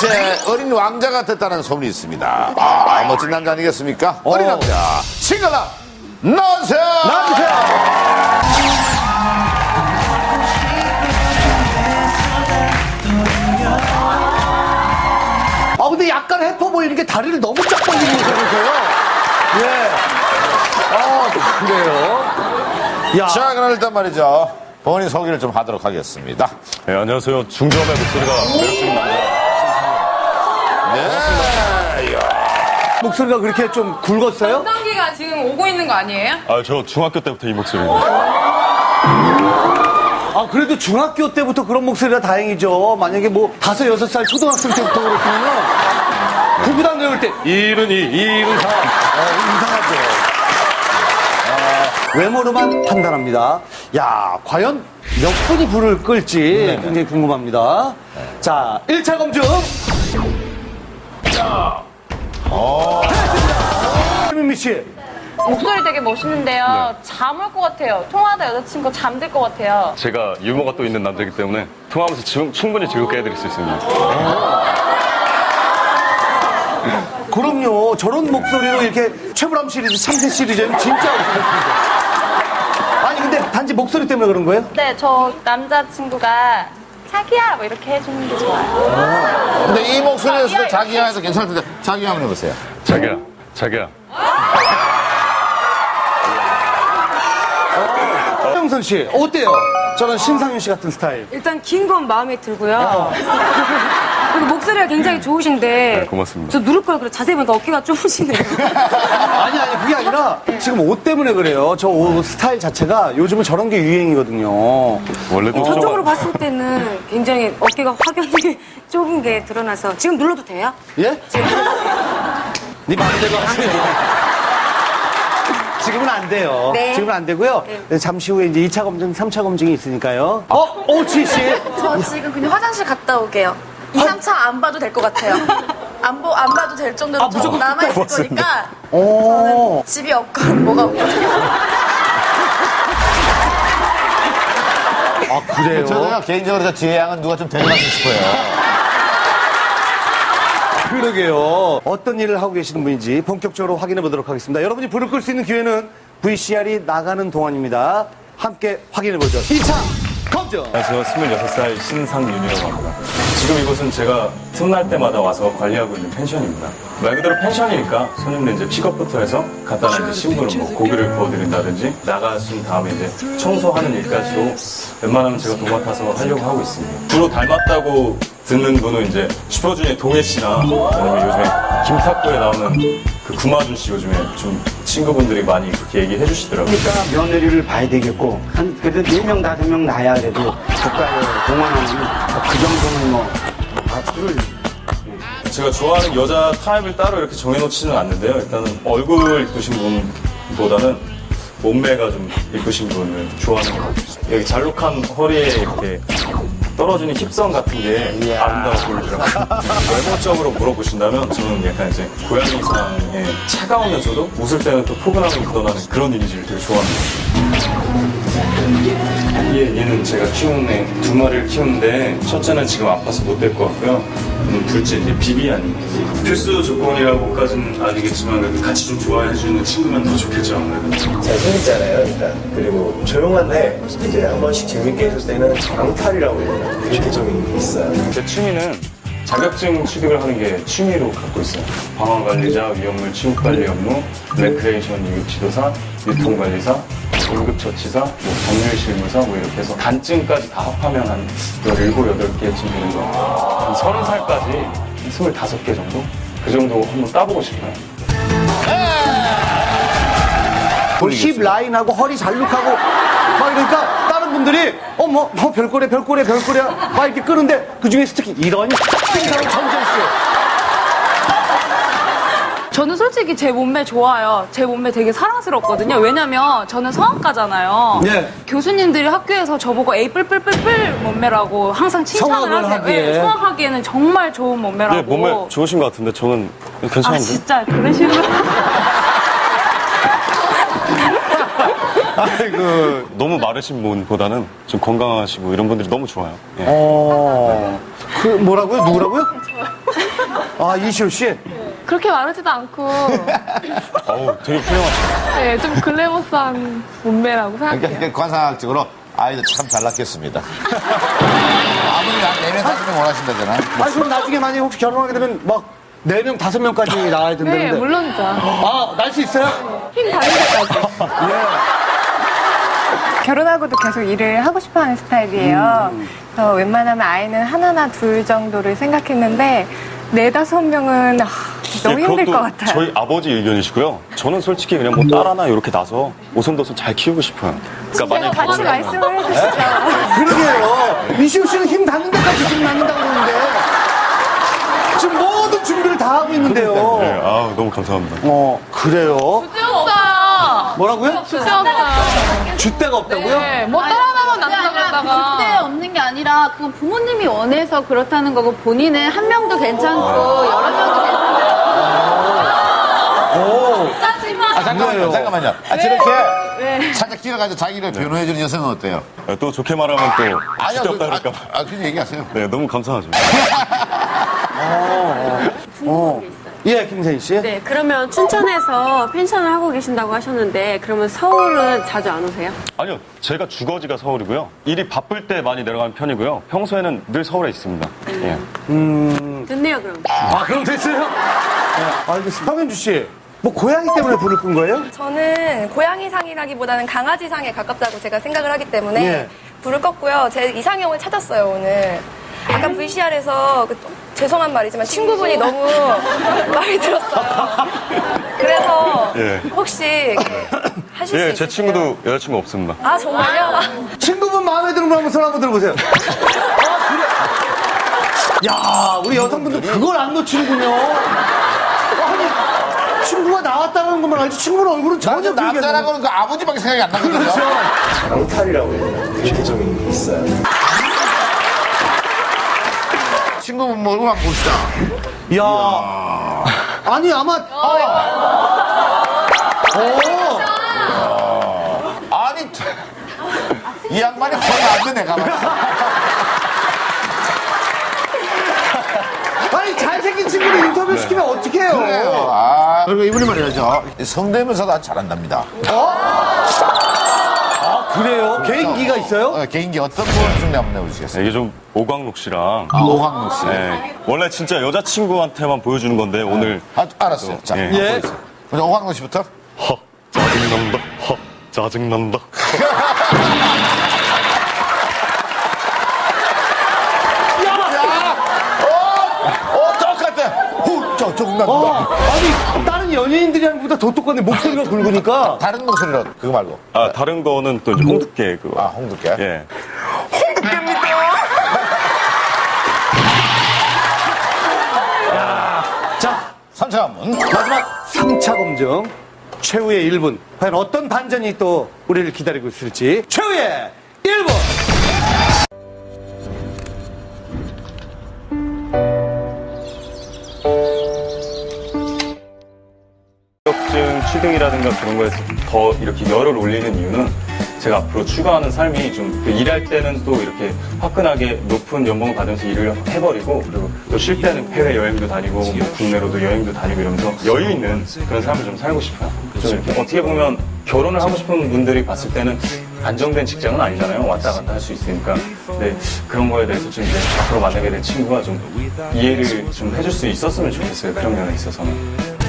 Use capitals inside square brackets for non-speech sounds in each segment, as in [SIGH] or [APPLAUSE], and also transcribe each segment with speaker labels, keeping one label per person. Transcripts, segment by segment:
Speaker 1: 글쎄 어린 왕자가 됐다는 소문이 있습니다. 아 멋진 남자 아니겠습니까? 어린
Speaker 2: 어.
Speaker 1: 남자 싱글라 나오세요.
Speaker 2: 나와주세요. 아 근데 약간 해퍼 보이는 게 다리를 너무 쫙 벌리는 거라서요. 예. 아 그래요. 야.
Speaker 1: 자 그럼 일단 말이죠. 본인 소개를 좀 하도록 하겠습니다.
Speaker 3: 네, 안녕하세요. 중저음의 목소리가 매력적인 남자.
Speaker 1: 네. 이야.
Speaker 2: 목소리가 그렇게 좀 굵었어요?
Speaker 4: 전성기가 지금 오고 있는 거 아니에요?
Speaker 3: 아, 저 중학교 때부터 이 목소리입니다.
Speaker 2: 아 그래도 중학교 때부터 그런 목소리라 다행이죠. 만약에 뭐 다섯 여섯 살 초등학생 때부터 그렇으면 구구단 외울 때 이른이 이른사 어, 이상하죠. 아, 외모로만 판단합니다. 야 과연 몇 분이 불을 끌지 굉장히 궁금합니다. 자 1차 검증. 민미 씨.
Speaker 4: 목소리 되게 멋있는데요. 잠 올 것 같아요. 통화하다 여자친구 잠들 것 같아요.
Speaker 3: 제가 유머가 또 있는 남자이기 때문에 통화하면서 지금 충분히 즐겁게 해드릴 수 있습니다.
Speaker 2: 그럼요. 저런 목소리로 이렇게 최불암 시리즈, 참새 시리즈는 진짜 없거든요. 아니 근데 단지 목소리 때문에 그런 거예요?
Speaker 4: 네, 저 남자친구가 자기야 뭐 이렇게 해주는 게 좋아요.
Speaker 1: 근데 이 목소리에서도 자기야 해서 괜찮을 텐데 자기야 한번 해보세요.
Speaker 3: 자기야, 자기야.
Speaker 2: 황영선 씨 어때요? 저런 신상윤 씨 같은 스타일.
Speaker 5: 일단 긴 건 마음에 들고요. 목소리가 굉장히 좋으신데.
Speaker 3: 네, 고맙습니다.
Speaker 5: 저 누를 걸 그래. 자세히 보니까 어깨가 좁으시네요. [LAUGHS]
Speaker 2: 아니 아니 그게 아니라 지금 옷 때문에 그래요. 저 옷 스타일 자체가 요즘은 저런 게 유행이거든요.
Speaker 3: 원래도
Speaker 5: 저쪽으로
Speaker 3: 좀
Speaker 5: 봤을 때는 굉장히 어깨가 확연히 [LAUGHS] 좁은 게 드러나서. 지금 눌러도 돼요?
Speaker 2: 예? 네 마음대로 하세요. 지금은 안 돼요.
Speaker 5: 네.
Speaker 2: 지금은 안 되고요. 네, 잠시 후에 이제 2차 검증, 3차 검증이 있으니까요. 어, 오치 씨.
Speaker 6: 저 지금 그냥 화장실 갔다 오게요. 2, 3차 안 봐도 될 것 같아요. 안, 보, 안 봐도 될 정도로
Speaker 2: 아,
Speaker 6: 좀
Speaker 2: 무조건
Speaker 6: 남아있을 거니까
Speaker 2: 오.
Speaker 6: 집이 없건 뭐가 없건
Speaker 2: 아, 그래요?
Speaker 1: 저는 개인적으로 저 지혜 양은 누가 좀 데려가고 싶어요.
Speaker 2: 그러게요. 어떤 일을 하고 계시는 분인지 본격적으로 확인해 보도록 하겠습니다. 여러분이 불을 끌 수 있는 기회는 VCR이 나가는 동안입니다. 함께 확인해 보죠. 2차 검증.
Speaker 3: 안녕하세요. 26살 신상윤이라고 합니다. 지금 이곳은 제가 틈날 때마다 와서 관리하고 있는 펜션입니다. 말 그대로 펜션이니까 손님들 이제 픽업부터 해서 간단한 이제 심부름, 뭐 고기를 구워드린다든지 나가신 다음에 이제 청소하는 일까지도 웬만하면 제가 도맡아서 하려고 하고 있습니다. 주로 닮았다고 듣는 분은 이제 슈퍼주니어 동해 씨나 아니면 요즘에 김탁구에 나오는 그 구마준 씨 요즘에 좀 친구분들이 많이 그렇게 얘기해 주시더라고요.
Speaker 7: 그러니까 며느리를 봐야 되겠고 한 그래도 네 명 다섯 명 나야 그래도 국가에 공헌하는 그 정도는 뭐 박수를
Speaker 3: 제가 좋아하는 여자 타입을 따로 이렇게 정해놓지는 않는데요. 일단은 얼굴 이쁘신 분보다는 몸매가 좀 이쁘신 분을 좋아하는 것 같아요. 여기 잘록한 허리에 이렇게 떨어지는 힙선 같은 게 아름다워 보이더라고요. 외모적으로 물어보신다면 저는 약간 이제 고양이상의 차가우면서도 웃을 때는 또 포근함이 묻어나는 그런 이미지를 되게 좋아합니다. 얘, 얘는 제가 키우는 애두 마리를 키우는데 첫째는 지금 아파서 못 될 것 같고요. 음, 둘째 이제 비비안이 필수 조건이라고까지는 아니겠지만 그래도 같이 좀 좋아해주는 친구면 더 좋겠죠 아무래도.
Speaker 8: 잘생겼잖아요, 일단. 그리고 조용한데, 이제 한 번씩 재밌게 해줄 때는 앙탈이라고 해야 되나? 그렇게 좀 있어요.
Speaker 3: 제 취미는 자격증 취득을 하는 게 취미로 갖고 있어요. 방화관리자, 위험물 취급관리 업무, 레크레이션 유익지도사, 유통관리사, 응급처치사, 뭐 법률실무사 뭐 이렇게 해서 단증까지 다 합하면 한 17, 8개쯤 되는 거. 한 30살까지 25개 정도? 그 정도 한번 따보고 싶어요.
Speaker 2: 힙 라인하고 허리 잘룩하고 막 이러니까 다른 분들이 어뭐 뭐 별거래 별거래 별거래 막 이렇게 끄는데 그 중에서 특히 이런 정정 씨.
Speaker 4: 저는 솔직히 제 몸매 좋아요. 제 몸매 되게 사랑스럽거든요. 왜냐면 저는 성악가잖아요.
Speaker 2: 네.
Speaker 4: 교수님들이 학교에서 저보고 에이 뿔뿔뿔뿔 몸매라고 항상 칭찬을
Speaker 2: 성악을
Speaker 4: 하세요.
Speaker 2: 하기에.
Speaker 4: 네, 성악하기에는 정말 좋은 몸매라고.
Speaker 3: 네, 몸매 좋으신 것 같은데 저는
Speaker 4: 아
Speaker 3: 괜찮은데?
Speaker 4: 진짜 그러시면 [LAUGHS]
Speaker 3: 그 너무 마르신 분보다는 좀 건강하시고 이런 분들이 너무 좋아요. 예.
Speaker 2: 어. 그 뭐라고요? 누구라고요? 아, 이시호 씨?
Speaker 9: 그렇게 마르지도 않고 [LAUGHS]
Speaker 3: 어우, 되게 훌륭하시다.
Speaker 9: 네, 좀 글래머스한 몸매라고 생각해요.
Speaker 1: 그러니까 관상학적으로 아이들 참잘 낳겠습니다. [LAUGHS] 아무리 한 4명, 5명 원하신다잖아.
Speaker 2: 아니, 그럼 나중에 만약에 혹시 결혼하게 되면 막, 네 명 다섯 명까지 나와야 된다는데.
Speaker 9: 네, 물론이죠.
Speaker 2: 아, 날 수 있어요?
Speaker 9: 힘 다른 데까지. [LAUGHS]
Speaker 10: 결혼하고도 계속 일을 하고 싶어 하는 스타일이에요. 그래서 웬만하면 아이는 하나나 둘 정도를 생각했는데, 네다섯 명은 아, 너무 힘들 것 같아요.
Speaker 3: 저희 아버지 의견이시고요. 저는 솔직히 그냥 뭐 딸 하나 이렇게 낳아서 오손도손 잘 키우고 싶어요. 그러니까 만약에
Speaker 10: 같이
Speaker 3: 결혼을 하면-
Speaker 10: 말씀을 해주시죠.
Speaker 2: 그러게요. 이시호 씨는 힘 닿는 데까지 지금 낳는다고 그러는데. 지금 모든 준비를 다 하고 있는데요.
Speaker 3: 네, 아우, 너무 감사합니다.
Speaker 2: 어, 그래요? 뭐라고요?
Speaker 9: 주제 없어요.
Speaker 2: 줏대가 없다고요?
Speaker 9: 네, 뭐 낳는다
Speaker 6: 그때
Speaker 9: 그러다가.
Speaker 6: 없는 게 아니라 그건 부모님이 원해서 그렇다는 거고 본인은 한 명도 괜찮고 여러 명도 괜찮아요.
Speaker 1: 아, 잠깐만요. 잠깐만요. 아, 저렇게 살짝 끼어가지고 자기를 변호해주는 여성은 어때요?
Speaker 3: 아, 또 좋게 말하면 또
Speaker 1: 아니요, 그,
Speaker 3: 그럴까 봐.
Speaker 1: 아, 아, 그냥 얘기하세요.
Speaker 3: 네, 너무 감사하죠. [LAUGHS]
Speaker 2: 어. 예, 김세희 씨.
Speaker 5: 네, 그러면 춘천에서 펜션을 하고 계신다고 하셨는데 그러면 서울은 자주 안 오세요?
Speaker 3: 아니요, 제가 주거지가 서울이고요. 일이 바쁠 때 많이 내려가는 편이고요. 평소에는 늘 서울에 있습니다. 예.
Speaker 5: 좋네요, 그럼.
Speaker 2: 아, 그럼 됐어요? 네, 알겠습니다. 황현주 씨. 뭐 고양이 때문에 불을 끈 거예요?
Speaker 11: 저는 고양이상이라기보다는 강아지상에 가깝다고 제가 생각을 하기 때문에
Speaker 2: 예.
Speaker 11: 불을 껐고요. 제 이상형을 찾았어요, 오늘. 아까 VCR에서 그좀 죄송한 말이지만 친구분이 너무 [LAUGHS] 마음에 들었어요. 그래서
Speaker 3: 예.
Speaker 11: 혹시 하실 수
Speaker 3: 예,
Speaker 11: 있으세요?
Speaker 3: 제 친구도 여자친구 없습니다.
Speaker 11: 아, 정말요?
Speaker 2: 친구분 마음에 드는 분 한번 손 한번 들어보세요. 아, 그래. 야, 우리 여성분들 그걸 안 놓치는군요. 아니, 친구가 나왔다는 것만 알지 친구는 얼굴은 전혀.
Speaker 1: 남자라고는 그 아버지밖에 생각이 안 나거든요.
Speaker 2: 그렇죠.
Speaker 8: 강탈이라고 해야 되나? 그 계정이 있어요.
Speaker 1: 친구분 뭐 한번 봅시다.
Speaker 2: 야 아니, 아마. 어.
Speaker 1: 아니, 이 양반이 거의 안 되네, 가만. [LAUGHS]
Speaker 2: 아니, 잘생긴 친구를 인터뷰 시키면 어떡해요?
Speaker 1: 그래요. 아, 그리고 이분이 말이죠. 성대면서도 아주 잘한답니다.
Speaker 2: 아, 그래요? 개인기가 있어요?
Speaker 1: 어, 개인기 어떤 분 중에 한번 내보시겠어요?
Speaker 3: 이게 좀 오광록 씨랑.
Speaker 1: 아, 오광록 씨.
Speaker 3: 네, 원래 진짜 여자친구한테만 보여주는 건데 오늘
Speaker 1: 아, 알았어요. 자,
Speaker 3: 예.
Speaker 1: 한번 보여주세요. 먼저 오광록 씨부터.
Speaker 3: 허 짜증난다. 허 짜증난다.
Speaker 1: 어, 똑같아. 후, 저, 조금 나.
Speaker 2: 어, 아니, 다른 연예인들이랑 보다 더 똑같네. 목소리가 굵으니까.
Speaker 1: 다른 목소리로, 그거 말고.
Speaker 3: 아 다른 거는 또 이제 홍두깨 그거.
Speaker 1: 아, 홍두깨?
Speaker 3: 예.
Speaker 2: 자,
Speaker 1: 3차 한번.
Speaker 2: 마지막 3차 검증. 최후의 1분. 과연 어떤 반전이 또 우리를 기다리고 있을지. 최후의 1분!
Speaker 3: 취득이라든가 그런 거에서 더 이렇게 열을 올리는 이유는 제가 앞으로 추구하는 삶이 좀그 일할 때는 또 이렇게 화끈하게 높은 연봉을 받으면서 일을 해버리고 그리고 또 쉴 때는 해외 여행도 다니고 뭐 국내로도 여행도 다니고 이러면서 여유 있는 그런 삶을 좀 살고 싶어요. 좀 이렇게 어떻게 보면 결혼을 하고 싶은 분들이 봤을 때는 안정된 직장은 아니잖아요. 왔다 갔다 할 수 있으니까. 근데 그런 거에 대해서 좀 이제 앞으로 만나게 된 친구가 좀 이해를 좀 해줄 수 있었으면 좋겠어요. 그런 면에 있어서는.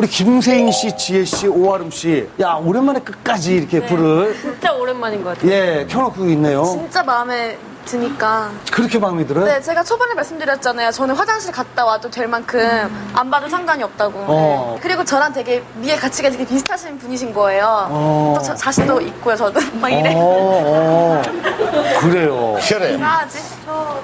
Speaker 2: 우리 김세인 씨, 지혜 씨, 오아름 씨. 야, 오랜만에 끝까지 이렇게 불을,
Speaker 5: 진짜 오랜만인 것 같아요.
Speaker 2: 예, 켜놓고 있네요.
Speaker 6: 진짜 마음에 드니까.
Speaker 2: 그렇게 마음에 들어요?
Speaker 6: 네, 제가 초반에 말씀드렸잖아요. 저는 화장실 갔다 와도 될 만큼 안 봐도 상관이 없다고.
Speaker 2: 어.
Speaker 6: 네. 그리고 저랑 되게 미의 가치가 되게 비슷하신 분이신 거예요.
Speaker 2: 어.
Speaker 6: 또 저, 자신도 있고요, 저도. [LAUGHS] 막 이래.
Speaker 2: 어, 어. 그래요.
Speaker 1: 시원해.
Speaker 6: 이상하지? 저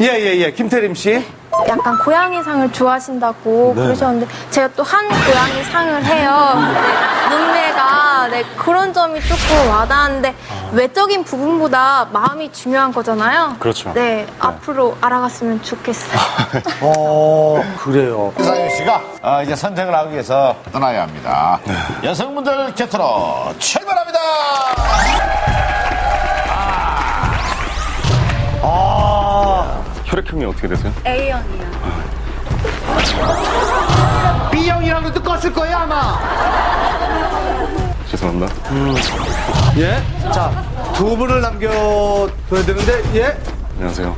Speaker 2: 예, 예, 예. 김태림 씨.
Speaker 10: 약간 고양이상을 좋아하신다고
Speaker 2: 네.
Speaker 10: 그러셨는데 제가 또 한 고양이상을 해요. 네, [LAUGHS] 눈매가 네, 그런 점이 조금 와닿는데 외적인 부분보다 마음이 중요한 거잖아요.
Speaker 3: 그렇죠.
Speaker 10: 네, 앞으로 알아갔으면 좋겠어요. [LAUGHS]
Speaker 2: 어, 그래요.
Speaker 1: 이상윤 씨가 아, 이제 선택을 하기 위해서 떠나야 합니다. 여성분들 곁으로 출발합니다.
Speaker 3: 혈액형이 어떻게 되세요?
Speaker 5: A형이요.
Speaker 2: B형이랑도 껐을 거예요, 아마.
Speaker 3: 죄송합니다.
Speaker 2: 예? 자, 두 분을 남겨둬야 되는데, 예?
Speaker 3: 안녕하세요.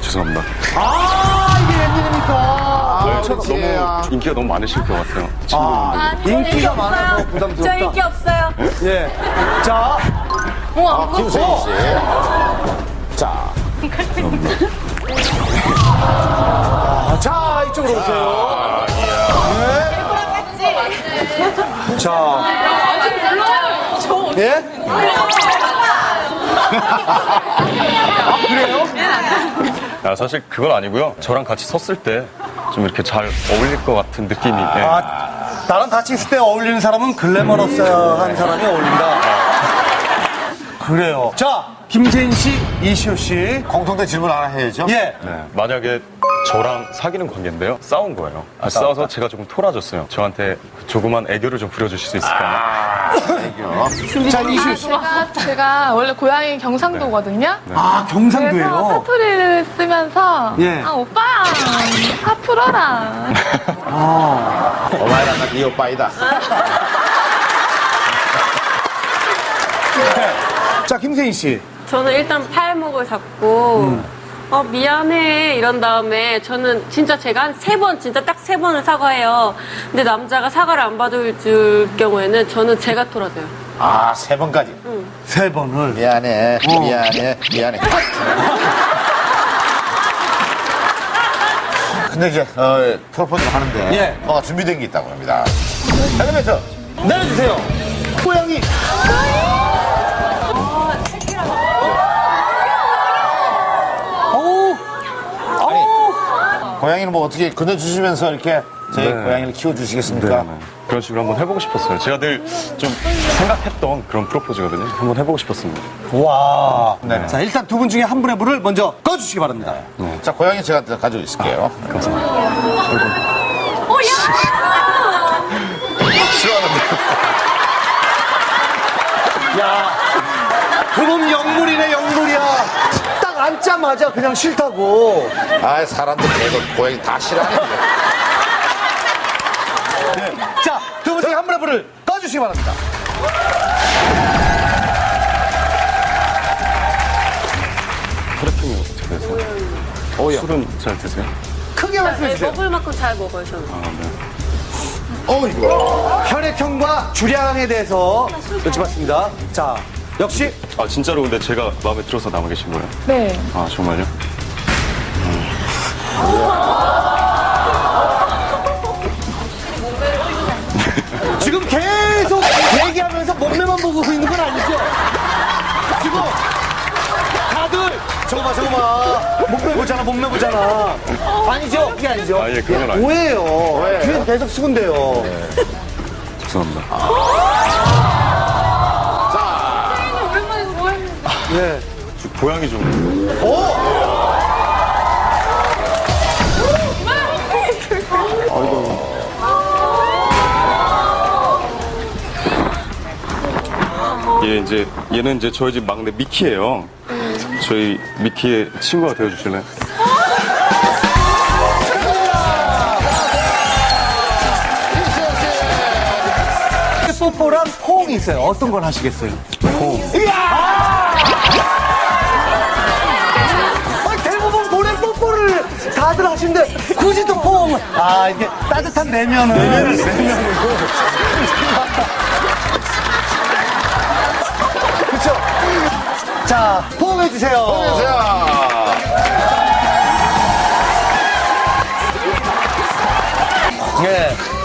Speaker 3: 죄송합니다.
Speaker 2: 아, 이게 웬일입니까?
Speaker 3: 네, 너무 인기가 너무 많으실 것 같아요. 친구분들.
Speaker 2: 인기가 많아서 부담스럽다.
Speaker 5: 저 인기 없어요.
Speaker 2: 예. 자,
Speaker 1: 아, 김세희 씨. [LAUGHS] 자,
Speaker 2: 아, 자, 이쪽으로 오세요. 네. 자. 예? 아, 그래요?
Speaker 3: 아, 사실 그건 아니고요. 저랑 같이 섰을 때 좀 이렇게 잘 어울릴 것 같은 느낌이. 예.
Speaker 2: 아, 나랑 같이 있을 때 어울리는 사람은 글래머러스한 사람이 어울린다. 그래요. 자, 김세인 씨, 이시호 씨.
Speaker 1: 공통된 질문 하나 해야죠.
Speaker 2: 예.
Speaker 3: 네, 만약에 저랑 사귀는 관계인데요. 싸운 거예요.
Speaker 1: 아,
Speaker 3: 싸워서 제가 조금 토라졌어요. 저한테 조그만 애교를 좀 부려주실 수 있을까요?
Speaker 1: 아, 애교.
Speaker 2: 자, 이시호 씨.
Speaker 9: 제가, 제가 원래 고향이 경상도거든요.
Speaker 2: 아,
Speaker 9: 그래서
Speaker 2: 경상도예요.
Speaker 9: 사투리를 쓰면서
Speaker 2: 예.
Speaker 9: 아 오빠 화 풀어라.
Speaker 1: 오마이랑 나이 오빠이다. [LAUGHS]
Speaker 2: 자, 김세인 씨.
Speaker 5: 저는 일단 팔목을 잡고 어 미안해 이런 다음에 저는 진짜 제가 한 세 번 진짜 딱 세 번을 사과해요. 근데 남자가 사과를 안 받을 줄 경우에는 저는 제가 돌아져요.
Speaker 1: 아, 세 번까지.
Speaker 2: 세 번을.
Speaker 1: 미안해, 미안해, 미안해. [LAUGHS] 근데 이제, 어, 프로포즈를 하는데.
Speaker 2: 예.
Speaker 1: 뭐가 준비된 게 있다고 합니다. 자, 그러면서,
Speaker 2: 내려주세요. 고양이. 어우, 어우.
Speaker 1: 고양이는 뭐 어떻게 그려주시면서 이렇게 저희
Speaker 3: 네.
Speaker 1: 고양이를 키워주시겠습니까?
Speaker 3: 네, 네. 그런 식으로 한번 해보고 싶었어요. 제가 늘 좀 생각했던 그런 프로포즈거든요. 한번 해보고 싶었습니다.
Speaker 2: 와.
Speaker 1: 네.
Speaker 2: 자, 일단 두 분 중에 한 분의 불을 먼저 꺼주시기 바랍니다.
Speaker 1: 자, 고양이 제가 가지고 있을게요.
Speaker 2: 야, 그건 영물이네, 영물이야. 딱 앉자마자 그냥 싫다고.
Speaker 1: 아, 사람들 개도 고양이 다 싫어하는데.
Speaker 2: 네. 자, 두분 중에 한 분의 불을 꺼주시기 바랍니다.
Speaker 3: 혈액형이 어떻게 되세요?
Speaker 1: 오야.
Speaker 3: 술은 잘 드세요?
Speaker 2: 크게 말씀해
Speaker 5: 네,
Speaker 2: 주세요.
Speaker 5: 먹을 만큼 잘 먹어요 저는.
Speaker 3: 아, 네.
Speaker 1: 어이구.
Speaker 2: 혈액형과 주량에 대해서 여쭤봤습니다. 자, 역시
Speaker 3: 아, 진짜로 근데 제가 마음에 들어서 남아 계신 거예요?
Speaker 9: 네.
Speaker 3: 아, 정말요?
Speaker 2: 지금 계속 얘기하면서 몸매만 보고 있는 건 아니죠? 지금 다들 저거 봐, 저거 봐. 몸매 보잖아, 몸매 보잖아. 아니죠? 그게 아니죠?
Speaker 3: 아, 예, 그건 아니에요.
Speaker 2: 오해예요. 뒤에서 계속 수군대요.
Speaker 3: 죄송합니다.
Speaker 2: 네.
Speaker 3: 저 고양이 좀. 얘 이제 얘는 이제 저희 집 막내 미키예요. 저희 미키의 친구가 되어 주실래요?
Speaker 2: 뽀뽀랑 포옹이 있어요. 어떤 걸 하시겠어요? 포옹. 아니, 대부분 보낸 뽀뽀를 다들 하시는데 굳이 또 포옹. 아 이게 따뜻한. [LAUGHS] 그렇죠. 자 포옹해 주세요.
Speaker 1: 자,
Speaker 2: 예. 보기 좋아요.